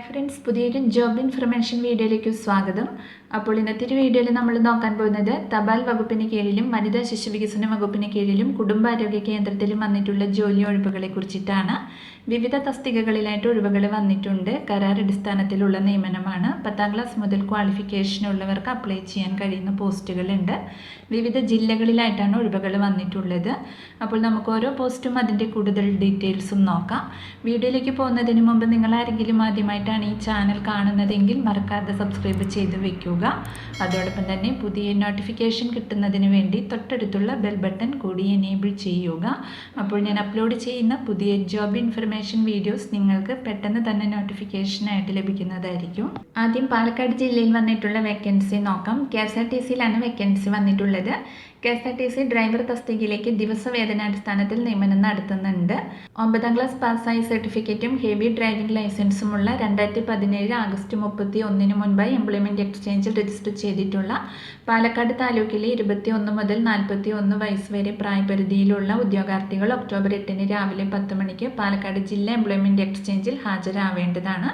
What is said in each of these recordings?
Hi friends പുതിയൊരു job information വീഡിയോയിലേക്ക് സ്വാഗതം. അപ്പോൾ ഇന്നത്തെ ഒരു വീഡിയോയിൽ നമ്മൾ നോക്കാൻ പോകുന്നത് തപാൽ വകുപ്പിന് കീഴിലും വനിതാ ശിശു വികസന വകുപ്പിന് കീഴിലും കുടുംബാരോഗ്യ കേന്ദ്രത്തിലും വന്നിട്ടുള്ള ജോലി ഒഴിവുകളെ കുറിച്ചിട്ടാണ്. വിവിധ തസ്തികകളിലായിട്ട് ഒഴിവുകൾ വന്നിട്ടുണ്ട്. കരാർ അടിസ്ഥാനത്തിലുള്ള നിയമനമാണ്. പത്താം ക്ലാസ് മുതൽ ക്വാളിഫിക്കേഷൻ ഉള്ളവർക്ക് അപ്ലൈ ചെയ്യാൻ കഴിയുന്ന പോസ്റ്റുകളുണ്ട് വിവിധ ജില്ലകളിലായിട്ടാണ് ഒഴിവുകൾ വന്നിട്ടുള്ളത്. അപ്പോൾ നമുക്ക് ഓരോ പോസ്റ്റും അതിന്റെ കൂടുതൽ ഡീറ്റെയിൽസും നോക്കാം. വീഡിയോയിലേക്ക് പോകുന്നതിന് മുമ്പ് നിങ്ങൾ ആരെങ്കിലും ആദ്യമായിട്ടാണ് ഈ ചാനൽ കാണുന്നതെങ്കിൽ മറക്കാതെ സബ്സ്ക്രൈബ് ചെയ്ത് വെക്കുക അതോടൊപ്പം തന്നെ പുതിയ നോട്ടിഫിക്കേഷൻ കിട്ടുന്നതിന് വേണ്ടി തൊട്ടടുത്തുള്ള ബെൽ ബട്ടൺ കൂടി എനേബിൾ ചെയ്യുക. അപ്പോൾ ഞാൻ അപ്ലോഡ് ചെയ്യുന്ന പുതിയ ജോബ് ഇൻഫർമേഷൻ വീഡിയോസ് നിങ്ങൾക്ക് പെട്ടെന്ന് തന്നെ നോട്ടിഫിക്കേഷനായിട്ട് ലഭിക്കുന്നതായിരിക്കും. ആദ്യം പാലക്കാട് ജില്ലയിൽ വന്നിട്ടുള്ള വേക്കൻസി നോക്കാം. കെ എസ് ആർ ടി സിയിലാണ് വേക്കൻസി വന്നിട്ടുള്ളത്. K S R T C driver തസ്തികയിലേക്ക് ദിവസവേതനാടിസ്ഥാനത്തിൽ നിയമനം നടത്തുന്നുണ്ട്. ഒമ്പതാം ക്ലാസ് പാസ്സായ സർട്ടിഫിക്കറ്റും ഹെവി ഡ്രൈവിംഗ് ലൈസൻസുമുള്ള രണ്ടായിരത്തി പതിനേഴ് ആഗസ്റ്റ് മുപ്പത്തി ഒന്നിന് മുൻപായി എംപ്ലോയ്മെന്റ് എക്സ്ചേഞ്ചിൽ രജിസ്റ്റർ ചെയ്തിട്ടുള്ള പാലക്കാട് താലൂക്കിലെ ഇരുപത്തി ഒന്ന് മുതൽ നാൽപ്പത്തി ഒന്ന് വയസ്സ് വരെ പ്രായപരിധിയിലുള്ള ഉദ്യോഗാർത്ഥികൾ ഒക്ടോബർ എട്ടിന് രാവിലെ പത്ത് മണിക്ക് പാലക്കാട് ജില്ലാ എംപ്ലോയ്മെന്റ് എക്സ്ചേഞ്ചിൽ ഹാജരാവേണ്ടതാണ്.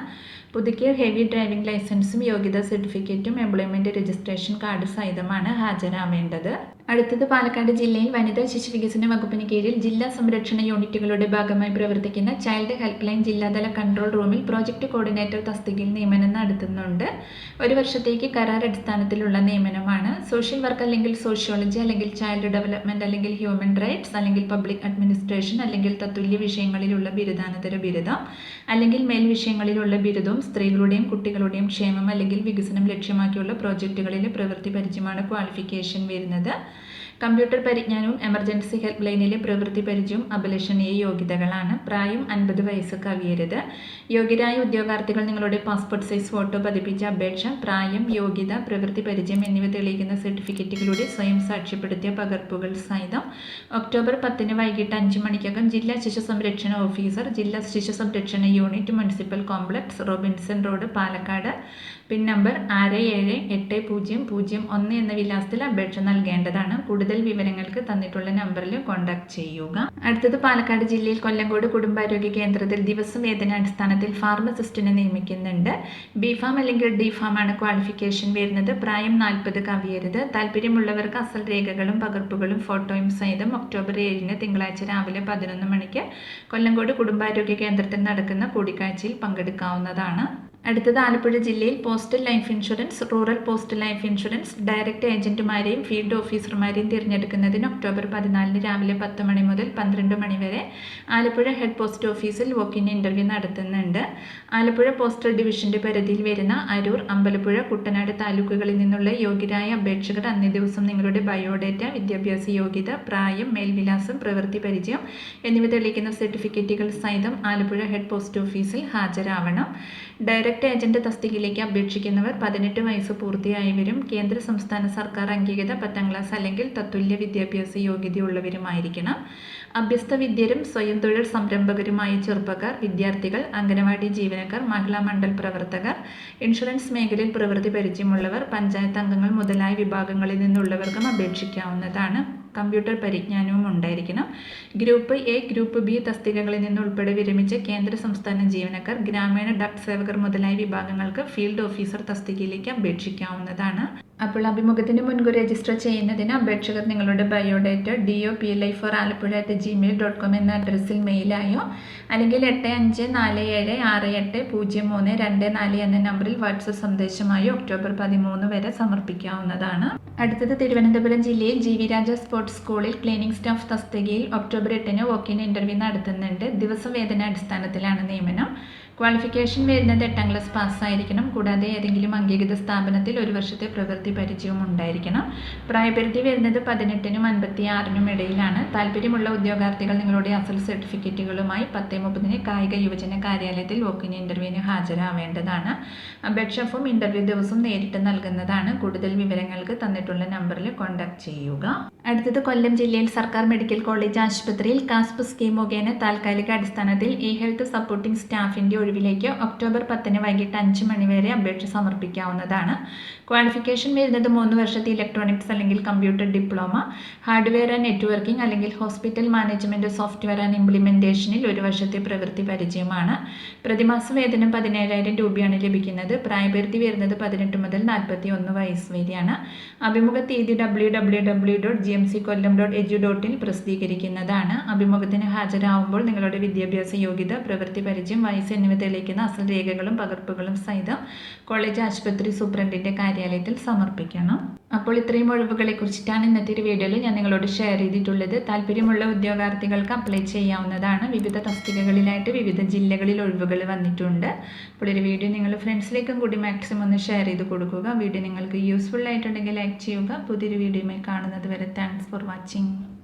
പുതുക്കിയ ഹെവി ഡ്രൈവിംഗ് ലൈസൻസും യോഗ്യതാ സർട്ടിഫിക്കറ്റും എംപ്ലോയ്മെന്റ് രജിസ്ട്രേഷൻ കാർഡ് സഹിതമാണ് ഹാജരാവേണ്ടത്. അടുത്തത് പാലക്കാട് ജില്ലയിൽ വനിതാ ശിശു വികസന വകുപ്പിന് കീഴിൽ ജില്ലാ സംരക്ഷണ യൂണിറ്റുകളുടെ ഭാഗമായി പ്രവർത്തിക്കുന്ന ചൈൽഡ് ഹെൽപ്പ് ലൈൻ ജില്ലാതല കൺട്രോൾ റൂമിൽ പ്രോജക്റ്റ് കോർഡിനേറ്റർ തസ്തികയിൽ നിയമനം നടത്തുന്നുണ്ട്. ഒരു വർഷത്തേക്ക് കരാർ അടിസ്ഥാനത്തിലുള്ള നിയമനമാണ്. സോഷ്യൽ വർക്ക് അല്ലെങ്കിൽ സോഷ്യോളജി അല്ലെങ്കിൽ ചൈൽഡ് ഡെവലപ്മെന്റ് അല്ലെങ്കിൽ ഹ്യൂമൻ റൈറ്റ്സ് അല്ലെങ്കിൽ പബ്ലിക് അഡ്മിനിസ്ട്രേഷൻ അല്ലെങ്കിൽ തത്തുല്യ വിഷയങ്ങളിലുള്ള ബിരുദാനന്തര ബിരുദം അല്ലെങ്കിൽ മേൽ വിഷയങ്ങളിലുള്ള ബിരുദവും സ്ത്രീകളുടെയും കുട്ടികളുടെയും ക്ഷേമം അല്ലെങ്കിൽ വികസനം ലക്ഷ്യമാക്കിയുള്ള പ്രോജക്റ്റുകളിലെ പ്രവൃത്തി പരിചയമാണ് ക്വാളിഫിക്കേഷൻ വരുന്നത്. കമ്പ്യൂട്ടർ പരിജ്ഞാനവും എമർജൻസി ഹെൽപ്പ് ലൈനിലെ പ്രവൃത്തി പരിചയവും അഭിലഷണീയ യോഗ്യതകളാണ്. പ്രായം അൻപത് വയസ്സ് കവിയരുത്. യോഗ്യരായ ഉദ്യോഗാർത്ഥികൾ നിങ്ങളുടെ പാസ്പോർട്ട് സൈസ് ഫോട്ടോ പതിപ്പിച്ച അപേക്ഷ പ്രായം യോഗ്യത പ്രവൃത്തി പരിചയം എന്നിവ തെളിയിക്കുന്ന സർട്ടിഫിക്കറ്റുകളുടെ സ്വയം സാക്ഷ്യപ്പെടുത്തിയ പകർപ്പുകൾ സഹിതം ഒക്ടോബർ പത്തിന് വൈകിട്ട് അഞ്ച് മണിക്കകം ജില്ലാ ശിശു സംരക്ഷണ ഓഫീസർ ജില്ലാ ശിശു സംരക്ഷണ unit municipal complex Robinson road Palakkad. Pin number ആറ് ഏഴ് എട്ട് പൂജ്യം പൂജ്യം ഒന്ന് എന്ന വിലാസത്തിൽ അപേക്ഷ നൽകേണ്ടതാണ്. കൂടുതൽ വിവരങ്ങൾക്ക് തന്നിട്ടുള്ള നമ്പറിൽ കോൺടാക്ട് ചെയ്യുക. അടുത്തത് പാലക്കാട് ജില്ലയിൽ കൊല്ലങ്കോട് കുടുംബാരോഗ്യ കേന്ദ്രത്തിൽ ദിവസം വേതനാടിസ്ഥാനത്തിൽ ഫാർമസിസ്റ്റിനെ നിയമിക്കുന്നുണ്ട്. ബി ഫാം അല്ലെങ്കിൽ ഡി ഫാം ആണ് ക്വാളിഫിക്കേഷൻ വരുന്നത്. പ്രായം നാൽപ്പത് കവിയരുത്. താല്പര്യമുള്ളവർക്ക് അസൽ രേഖകളും പകർപ്പുകളും ഫോട്ടോയും സഹിതം ഒക്ടോബർ ഏഴിന് തിങ്കളാഴ്ച രാവിലെ പതിനൊന്ന് മണിക്ക് കൊല്ലങ്കോട് കുടുംബാരോഗ്യ കേന്ദ്രത്തിൽ നടക്കുന്ന കൂടിക്കാഴ്ചയിൽ പങ്കെടുക്കാവുന്നതാണ്. അടുത്തത് ആലപ്പുഴ ജില്ലയിൽ postal life insurance rural postal life insurance direct ഏജന്റുമാരെയും field ഓഫീസർമാരെയും തിരഞ്ഞെടുക്കുന്നതിന് ഒക്ടോബർ പതിനാലിന് രാവിലെ പത്ത് മണി മുതൽ പന്ത്രണ്ട് മണി വരെ ആലപ്പുഴ ഹെഡ് പോസ്റ്റ് ഓഫീസിൽ വോക്കിൻ ഇന്റർവ്യൂ നടത്തുന്നുണ്ട്. ആലപ്പുഴ പോസ്റ്റൽ ഡിവിഷന്റെ പരിധിയിൽ വരുന്ന അരൂർ അമ്പലപ്പുഴ കുട്ടനാട് താലൂക്കുകളിൽ നിന്നുള്ള യോഗ്യരായ അപേക്ഷകർ അന്നേ ദിവസം നിങ്ങളുടെ ബയോഡേറ്റ വിദ്യാഭ്യാസ യോഗ്യത പ്രായം മേൽവിലാസം പ്രവൃത്തി പരിചയം എന്നിവ തെളിയിക്കുന്ന സർട്ടിഫിക്കറ്റുകൾ സഹിതം ആലപ്പുഴ ഹെഡ് പോസ്റ്റ് ഓഫീസിൽ ഹാജരാവണം. ഡയറക്റ്റ് ഏജന്റ് തസ്തികയിലേക്ക് അപേക്ഷിക്കുന്നവർ പതിനെട്ട് വയസ്സ് പൂർത്തിയായവരും കേന്ദ്ര സംസ്ഥാന സർക്കാർ അംഗീകൃത പത്താം ക്ലാസ് അല്ലെങ്കിൽ തത്തുല്യ വിദ്യാഭ്യാസ യോഗ്യതയുള്ളവരുമായിരിക്കണം. അഭ്യസ്ത വിദ്യരും സ്വയം തൊഴിൽ സംരംഭകരുമായ ചെറുപ്പക്കാർ വിദ്യാർത്ഥികൾ അംഗനവാടി ജീവനക്കാർ മഹിളാ മണ്ഡൽ പ്രവർത്തകർ ഇൻഷുറൻസ് മേഖലയിൽ പ്രവൃത്തി പരിചയമുള്ളവർ പഞ്ചായത്ത് അംഗങ്ങൾ മുതലായ വിഭാഗങ്ങളിൽ നിന്നുള്ളവർക്കും അപേക്ഷിക്കാവുന്നതാണ്. കമ്പ്യൂട്ടർ പരിജ്ഞാനവും ഉണ്ടായിരിക്കണം. ഗ്രൂപ്പ് എ ഗ്രൂപ്പ് ബി തസ്തികകളിൽ നിന്ന് ഉൾപ്പെടെ വിരമിച്ച കേന്ദ്ര സംസ്ഥാന ജീവനക്കാർ ഗ്രാമീണ ഡക് സേവകർ മുതലായ വിഭാഗങ്ങൾക്ക് ഫീൽഡ് ഓഫീസർ തസ്തികയിലേക്ക് അപേക്ഷിക്കാവുന്നതാണ്. അപ്പോൾ അഭിമുഖത്തിന് മുൻകൂർ രജിസ്റ്റർ ചെയ്യുന്നതിന് അപേക്ഷകർ നിങ്ങളുടെ biodata D O P L I for Alappuzha at Gmail dot com എന്ന അഡ്രസ്സിൽ മെയിലായോ അല്ലെങ്കിൽ എട്ട് അഞ്ച് നാല് ഏഴ് ആറ് എട്ട് പൂജ്യം മൂന്ന് രണ്ട് നാല് എന്ന നമ്പറിൽ വാട്സപ്പ് സന്ദേശമായി ഒക്ടോബർ പതിമൂന്ന് വരെ സമർപ്പിക്കാവുന്നതാണ്. അടുത്തത് തിരുവനന്തപുരം ജില്ലയിൽ ജി വി രാജ സ്പോർട്സ് സ്കൂളിൽ ക്ലീനിംഗ് സ്റ്റാഫ് തസ്തികയിൽ ഒക്ടോബർ എട്ടിന് വോക്കിൻ ഇന്റർവ്യൂ നടത്തുന്നുണ്ട്. ദിവസവേതനാടിസ്ഥാനത്തിലാണ് നിയമനം. ക്വാളിഫിക്കേഷൻ വരുന്നത് എട്ടാം ക്ലാസ് പാസ്സായിരിക്കണം. കൂടാതെ ഏതെങ്കിലും അംഗീകൃത സ്ഥാപനത്തിൽ ഒരു വർഷത്തെ പ്രവൃത്തി പരിചയവും ഉണ്ടായിരിക്കണം. പ്രായപരിധി വരുന്നത് പതിനെട്ടിനും അൻപത്തി ആറിനും ഇടയിലാണ്. താല്പര്യമുള്ള ഉദ്യോഗാർത്ഥികൾ നിങ്ങളുടെ അസൽ സർട്ടിഫിക്കറ്റുകളുമായി പത്ത് മുപ്പതിന് കായിക യുവജന കാര്യാലയത്തിൽ വോക്കിൻ ഇന്റർവ്യൂവിന് ഹാജരാവേണ്ടതാണ്. അപേക്ഷ ഫോം ഇന്റർവ്യൂ ദിവസം നേരിട്ട് നൽകുന്നതാണ്. കൂടുതൽ വിവരങ്ങൾക്ക് തന്നിട്ടുള്ള നമ്പറിൽ കോൺടാക്ട് ചെയ്യുക. അടുത്തത് കൊല്ലം ജില്ലയിൽ സർക്കാർ മെഡിക്കൽ കോളേജ് ആശുപത്രിയിൽ കാസ്പ് സ്കീം മുഖേന താൽക്കാലിക അടിസ്ഥാനത്തിൽ ഇ ഹെൽത്ത് സപ്പോർട്ടിംഗ് സ്റ്റാഫിന്റെ ഒഴിവിലേക്ക് ഒക്ടോബർ പത്തിന് വൈകിട്ട് അഞ്ച് മണിവരെ അപേക്ഷ സമർപ്പിക്കാവുന്നതാണ്. ക്വാളിഫിക്കേഷൻ വരുന്നത് മൂന്ന് വർഷത്തെ ഇലക്ട്രോണിക്സ് അല്ലെങ്കിൽ computer diploma hardware and networking അല്ലെങ്കിൽ ഹോസ്പിറ്റൽ മാനേജ്മെന്റ് സോഫ്റ്റ്വെയർ ആൻഡ് ഇംപ്ലിമെന്റേഷനിൽ ഒരു വർഷത്തെ പ്രവൃത്തി പരിചയമാണ്. പ്രതിമാസ വേതനം പതിനേഴായിരം രൂപയാണ് ലഭിക്കുന്നത്. പ്രായപരിധി വരുന്നത് പതിനെട്ട് മുതൽ നാൽപ്പത്തി ഒന്ന് വയസ്സ് വരെയാണ്. അഭിമുഖ തീയതി W W W dot G M C Kollam dot edu ഡോട്ടിൽ പ്രസിദ്ധീകരിക്കുന്നതാണ്. അഭിമുഖത്തിന് ഹാജരാകുമ്പോൾ നിങ്ങളുടെ വിദ്യാഭ്യാസ യോഗ്യത പ്രവൃത്തി പരിചയം വയസ്സ് എന്നിവ തെളിയിക്കുന്ന അസൽ രേഖകളും പകർപ്പുകളും സഹിതം കോളേജ് ആശുപത്രി സൂപ്രണ്ടിന്റെ കാര്യാലയത്തിൽ സമർപ്പിക്കണം. അപ്പോൾ ഇത്രയും ഒഴിവുകളെ കുറിച്ചിട്ടാണ് ഇന്നത്തെ ഒരു വീഡിയോയിൽ ഞാൻ നിങ്ങളോട് ഷെയർ ചെയ്തിട്ടുള്ളത്. താല്പര്യമുള്ള ഉദ്യോഗാർത്ഥികൾക്ക് അപ്ലൈ ചെയ്യാവുന്നതാണ്. വിവിധ തസ്തികകളിലായിട്ട് വിവിധ ജില്ലകളിൽ ഒഴിവുകൾ വന്നിട്ടുണ്ട്. അപ്പോൾ ഒരു വീഡിയോ നിങ്ങൾ ഫ്രണ്ട്സിലേക്കും കൂടി മാക്സിമം ഒന്ന് ഷെയർ ചെയ്ത് കൊടുക്കുക. വീഡിയോ നിങ്ങൾക്ക് യൂസ്ഫുൾ ആയിട്ടുണ്ടെങ്കിൽ ലൈക്ക് ചെയ്യുക. പുതിയൊരു വീഡിയോയുമായി കാണുന്നത് വരെ താങ്ക്സ് ഫോർ വാച്ചിങ്